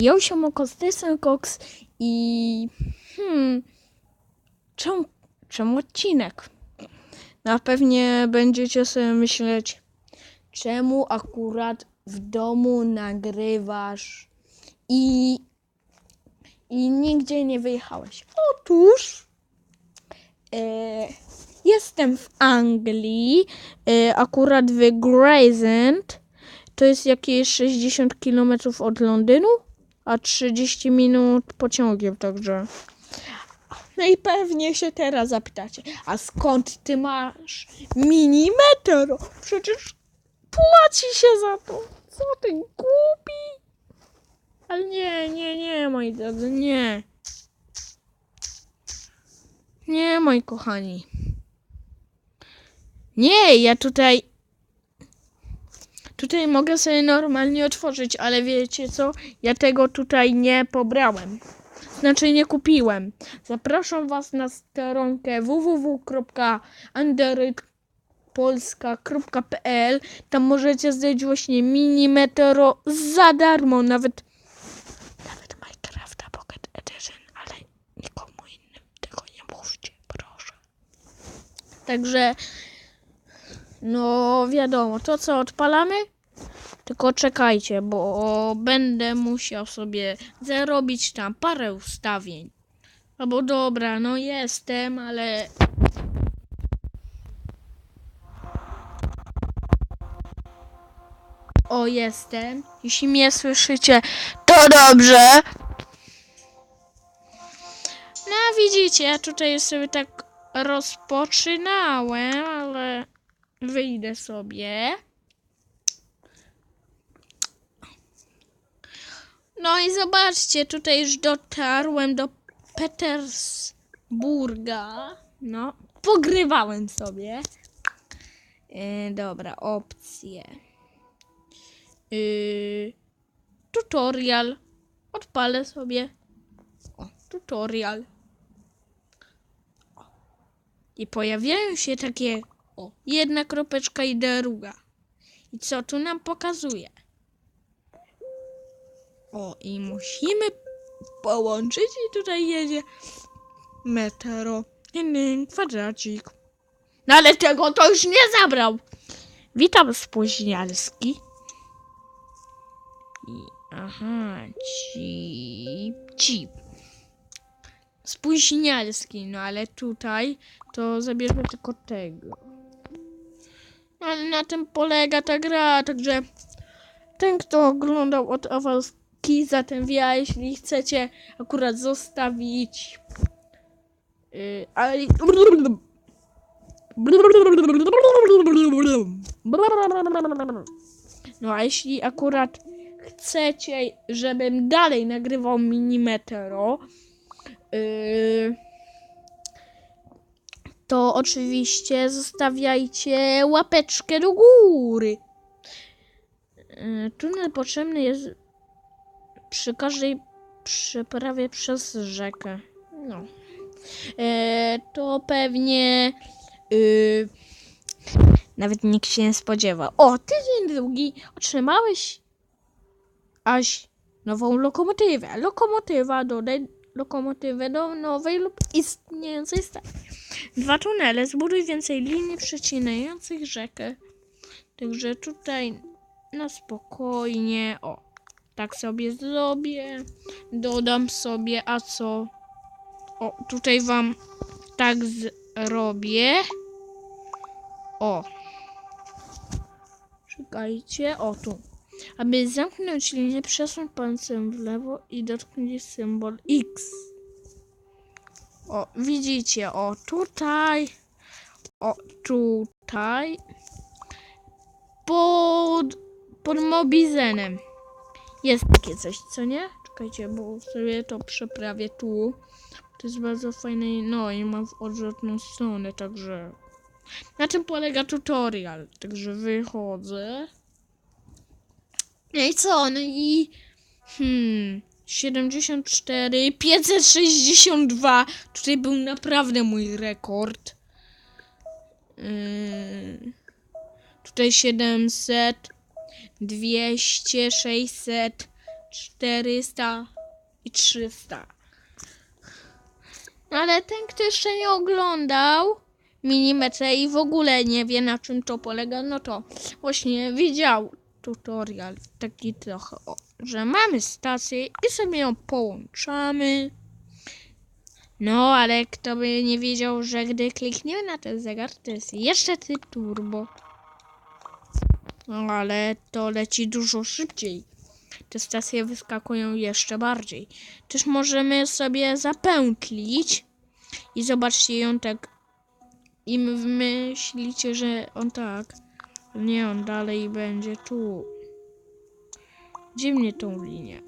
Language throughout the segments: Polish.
Ja się Mokostysem Cox i hmm, czemu, czemu odcinek? Na pewnie będziecie sobie myśleć, czemu akurat w domu nagrywasz i, i nigdzie nie wyjechałeś. Otóż e, jestem w Anglii, e, akurat w Gravesend. To jest jakieś 60 km od Londynu, a 30 minut pociągiem, także. No i pewnie się teraz zapytacie, a skąd ty masz mini metro? Przecież płaci się za to. Co ty głupi? Ale nie, nie, nie, moi drodzy, nie. Nie, moi kochani. Nie, ja tutaj. Tutaj mogę sobie normalnie otworzyć, ale wiecie co? Ja tego tutaj nie pobrałem. Znaczy nie kupiłem. Zapraszam Was na stronkę www.androidpolska.pl Tam możecie znaleźć właśnie mini metro za darmo. Nawet, nawet Minecrafta Edition, ale nikomu innym tego nie mówcie, proszę. Także, no wiadomo, to co odpalamy, tylko czekajcie, bo będę musiał sobie zarobić tam parę ustawień. Albo dobra, no jestem, ale. O, jestem. Jeśli mnie słyszycie, to dobrze. No, widzicie, ja tutaj sobie tak rozpoczynałem, ale wyjdę sobie. No i zobaczcie, tutaj już dotarłem do Petersburga. No, pogrywałem sobie. E, dobra, opcje. Yy, tutorial. Odpalę sobie. O, tutorial. I pojawiają się takie. O, jedna kropeczka i druga. I co tu nam pokazuje? O, i musimy połączyć i tutaj jedzie metro. Inny kwadracik. No ale tego to już nie zabrał. Witam spóźnialski. I, aha, ci, ci. Spóźnialski, no ale tutaj to zabierzmy tylko tego. Ale na tym polega ta gra, także ten, kto oglądał od Awalski, zatem ja, jeśli chcecie akurat zostawić. Yy. No, a jeśli akurat chcecie, żebym dalej nagrywał mini metro, yy, to oczywiście zostawiajcie łapeczkę do góry. Yy, tunel potrzebny jest przy każdej przeprawie przez rzekę. No. E, to pewnie y, nawet nikt się nie spodziewa. O, tydzień drugi otrzymałeś aż nową lokomotywę. Lokomotywa dodaj lokomotywę do nowej lub istniejącej stacji. Dwa tunele, zbuduj więcej linii przecinających rzekę. Także tutaj na spokojnie. O, tak sobie zrobię. Dodam sobie, a co? O, tutaj wam tak zrobię. O. Czekajcie, o tu. Aby zamknąć linię, przesuń palcem w lewo i dotknij symbol X. O, widzicie, o tutaj, o tutaj, pod, pod mobizenem. Jest takie coś, co nie? Czekajcie, bo sobie to przeprawię tu. To jest bardzo fajne, no i mam w odwrotną stronę, także... Na czym polega tutorial? Także wychodzę. No i co? No i... Hmm... 74, 562. Tutaj był naprawdę mój rekord. Yy, tutaj 700, 200, 600, 400 i 300. No Ale ten, kto jeszcze nie oglądał minimetrę i w ogóle nie wie na czym to polega, no to właśnie widział tutorial taki trochę, o, że mamy stację i sobie ją połączamy. No, ale kto by nie wiedział, że gdy klikniemy na ten zegar, to jest jeszcze tryb turbo. No, ale to leci dużo szybciej. Te stacje wyskakują jeszcze bardziej. Też możemy sobie zapętlić i zobaczcie ją tak. I myślicie, że on tak. Nie, on dalej będzie tu. Dziwnie tą linię.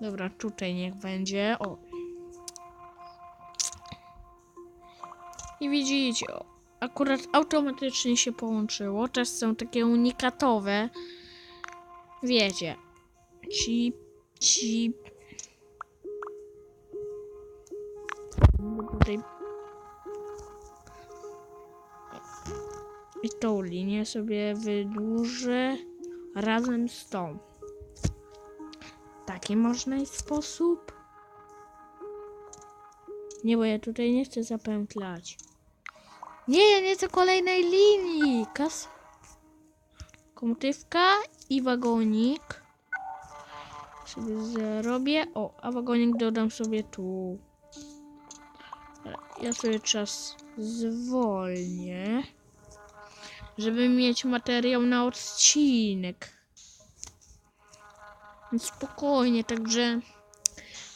Dobra, tutaj niech będzie. O. I widzicie, akurat automatycznie się połączyło. Też są takie unikatowe. Wiecie. Ci, ci. Tutaj. I tą linię sobie wydłużę razem z tą. Taki można jest sposób. Nie, bo ja tutaj nie chcę zapętlać. Nie, ja nie chcę kolejnej linii. Kas... Komutywka i wagonik. Sobie zrobię. O, a wagonik dodam sobie tu. Ja sobie czas zwolnię. Żeby mieć materiał na odcinek. Spokojnie, także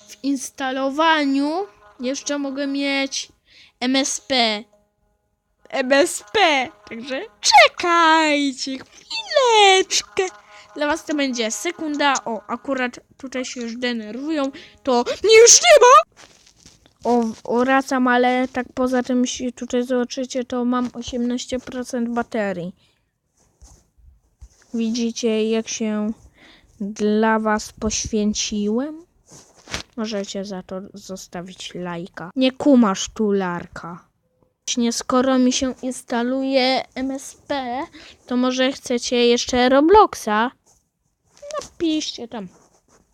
w instalowaniu jeszcze mogę mieć MSP. MSP. Także czekajcie chwileczkę. Dla was to będzie sekunda. O, akurat tutaj się już denerwują. To nie już nie ma. O, wracam, ale tak poza tym, tutaj zobaczycie, to mam 18% baterii. Widzicie, jak się dla was poświęciłem? Możecie za to zostawić lajka. Nie kumasz tu, Larka. Właśnie skoro mi się instaluje MSP, to może chcecie jeszcze Robloxa? Napiszcie tam.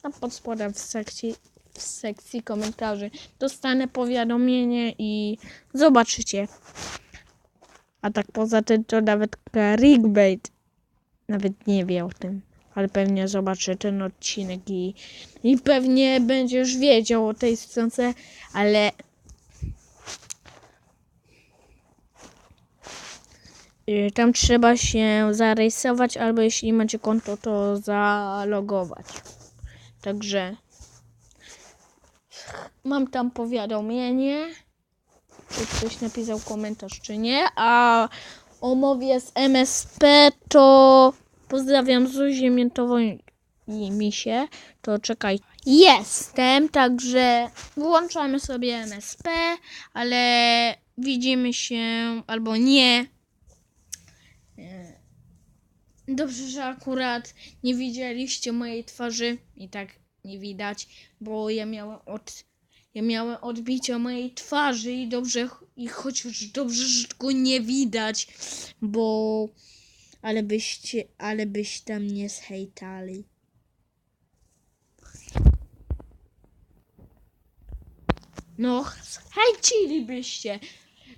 Tam pod spodem w sekcji, w sekcji komentarzy. Dostanę powiadomienie i zobaczycie. A tak poza tym to nawet clickbait nawet nie wie o tym. Ale pewnie zobaczy ten odcinek i, i pewnie będziesz wiedział o tej stronce, ale y, tam trzeba się zarejestrować, albo jeśli macie konto, to zalogować. Także mam tam powiadomienie, czy ktoś napisał komentarz, czy nie, a o mowie z MSP to pozdrawiam Zuzię Miętową i Misie, to czekaj. Jestem, także włączamy sobie MSP, ale widzimy się albo nie. E, Dobrze, że akurat nie widzieliście mojej twarzy i tak nie widać, bo ja miałem od ja miałem odbicie mojej twarzy i dobrze i chociaż dobrze, że go nie widać, bo ale byście, ale byś tam nie zhejtali. No, hejcilibyście.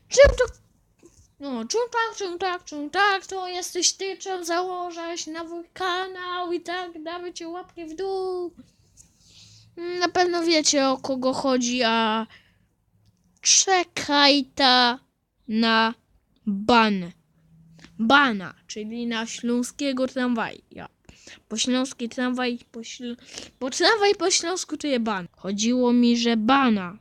Czym to... No, czym tak, czym tak, czym tak, to jesteś ty, czym założać nowy kanał i tak, dawajcie łapki w dół. Na pewno wiecie o kogo chodzi, a czekaj ta na ban. Bana, czyli na śląskiego tramwaja. Bo śląski tramwaj po, śl... bo tramwaj po śląsku to je ban. Chodziło mi, że bana.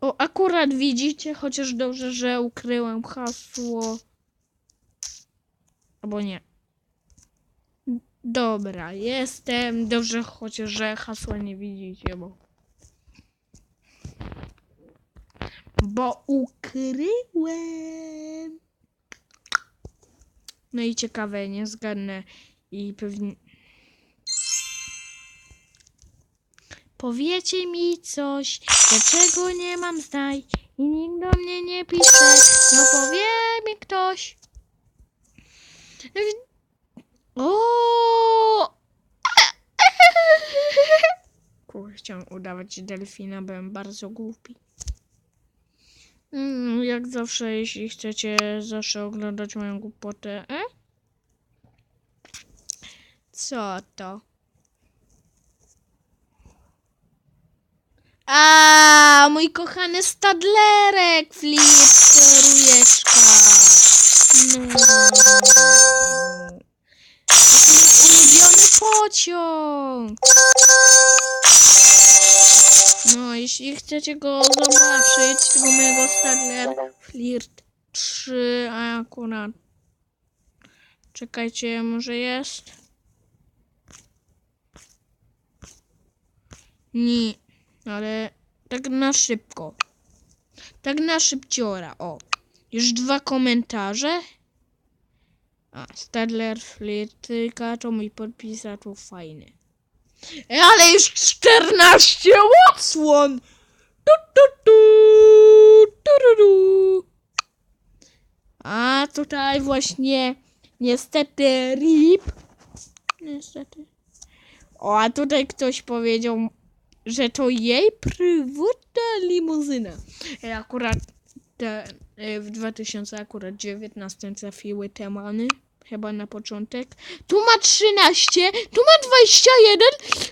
O, akurat widzicie, chociaż dobrze, że ukryłem hasło. Albo nie. Dobra, jestem. Dobrze, chociaż że hasła nie widzicie, bo. Bo ukryłem. No i ciekawe, nie zgadnę. I pewnie. Powiecie mi coś, dlaczego nie mam znaj i nikt do mnie nie pisze. No powie mi ktoś. O! Kurde, chciałem udawać delfina, byłem bardzo głupi. Mm, Jak zawsze, jeśli chcecie zawsze oglądać moją głupotę, e? Co to? A, mój kochany stadlerek, flipperujeczka. No. Ulubiony pociąg. No, jeśli chcecie go zobaczyć, tego mojego Stadler Flirt 3, a akurat. Czekajcie, może jest? Nie, ale tak na szybko. Tak na szybciora, o. Już dwa komentarze. A, Stadler Flirtyka to mój podpis, a to fajny. E, Ale już 14 odsłon! Tu, tu, tu, tu, tu, tu. A tutaj właśnie niestety RIP. Niestety. O, a tutaj ktoś powiedział, że to jej prywatna limuzyna. E, Akurat te, e, w 2019 trafiły te many. Chyba na początek. Tu ma 13, tu ma 21,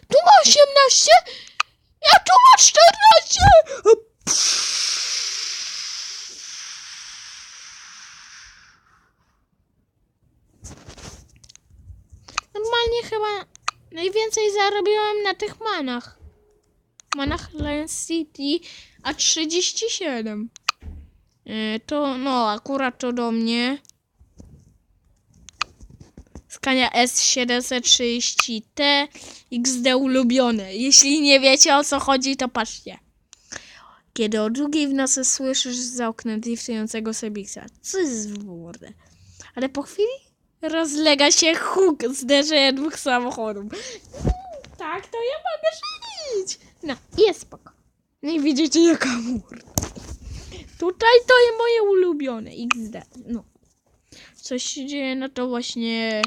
tu ma 18, a tu ma 14! Normalnie chyba najwięcej zarobiłem na tych manach. Manach Lion City, a 37. E, To, no, akurat to do mnie. Skania S730T XD ulubione. Jeśli nie wiecie o co chodzi, to patrzcie. Kiedy o drugiej w nocy słyszysz za oknem driftującego Sebixa. Co jest w mordę? Ale po chwili rozlega się huk zderzenia dwóch samochodów. Tak, to ja mogę żyć. No, jest spoko. I widzicie jaka morda. Tutaj to jest moje ulubione XD. No. Coś się dzieje, no to właśnie...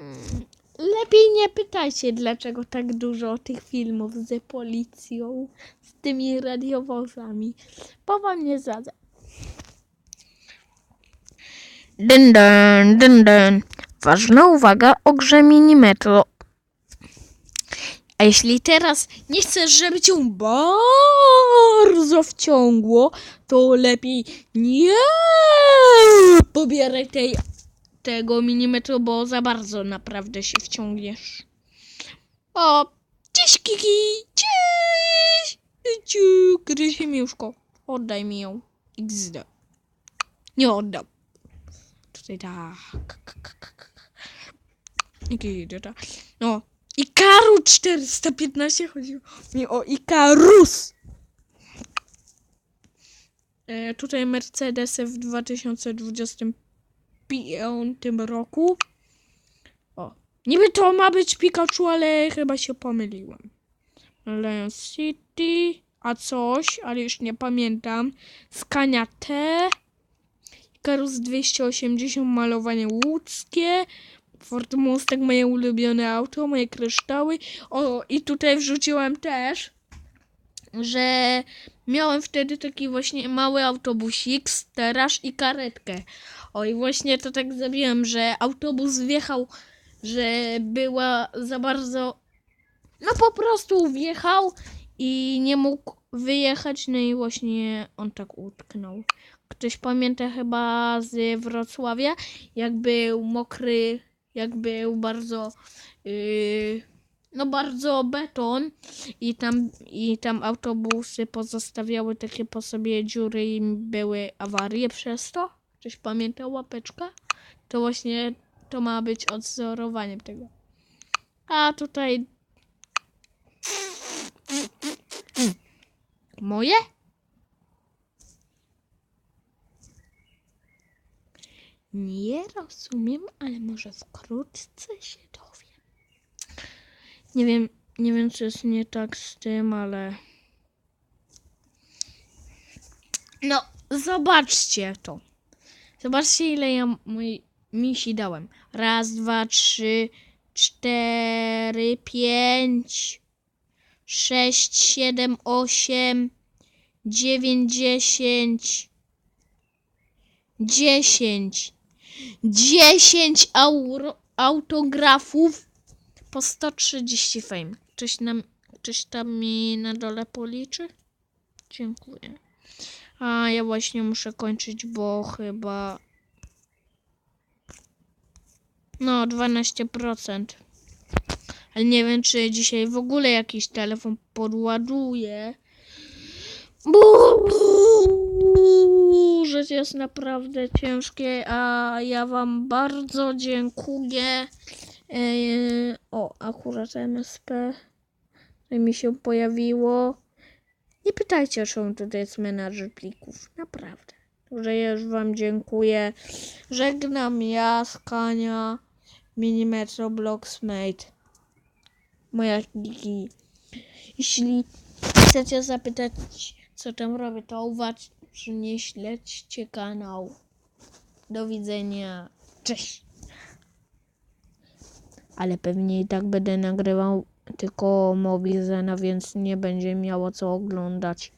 Mm, Lepiej nie pytajcie, dlaczego tak dużo tych filmów z policją, z tymi radiowozami, bo wam nie zada. Dyn, dyn, dyn, dyn. Ważna uwaga o grze Minimetro. A jeśli teraz nie chcesz, żeby cię bardzo wciągło, to lepiej nie pobieraj tej, tego minimetru, bo za bardzo naprawdę się wciągniesz. O, cześć Kiki, cześć! Ciu, Krysie Miuszko, oddaj mi ją. XD. Nie oddam. Tutaj tak. Jaki idiota. No. Ikaru 415 chodziło mi o Ikarus. E, tutaj Mercedesy w 2025 roku. O. Niby to ma być Pikachu, ale chyba się pomyliłem. Lion City. A coś, ale już nie pamiętam. Skania T. Ikarus 280 malowanie łódzkie. Ford Mustang, moje ulubione auto, moje kryształy. O, i tutaj wrzuciłem też, że miałem wtedy taki właśnie mały autobusik, steraż i karetkę. O, i właśnie to tak zrobiłem, że autobus wjechał, że była za bardzo... No po prostu wjechał i nie mógł wyjechać, no i właśnie on tak utknął. Ktoś pamięta chyba z Wrocławia, jak był mokry, jak był bardzo, yy, no bardzo beton i tam, i tam autobusy pozostawiały takie po sobie dziury i były awarie przez to. Ktoś pamięta łapeczka? To właśnie to ma być odzorowaniem tego. A tutaj moje? Nie rozumiem, ale może wkrótce się dowiem. Nie wiem, nie wiem, co jest nie tak z tym, ale. No, zobaczcie to. Zobaczcie, ile ja mój, misi dałem. Raz, dwa, trzy, cztery, pięć, sześć, siedem, osiem, dziewięć, dziesięć, dziesięć. Dziesięć auro, autografów po 130 fame. Ktoś, nam, ktoś tam mi na dole policzy? Dziękuję. A ja właśnie muszę kończyć, bo chyba. No, 12%. Ale nie wiem, czy dzisiaj w ogóle jakiś telefon podładuje. Bo życie jest naprawdę ciężkie, a ja Wam bardzo dziękuję. Eee, o, akurat MSP mi się pojawiło. Nie pytajcie, czemu tutaj jest menadżer plików. Naprawdę. Że już Wam dziękuję. Żegnam ja, Skania, Minimetro Blocksmate. Moja Gigi. Jeśli chcecie zapytać, co tam robię, to uważnie śledźcie kanał. Do widzenia. Cześć. Ale pewnie i tak będę nagrywał tylko Mobizena, więc nie będzie miało co oglądać.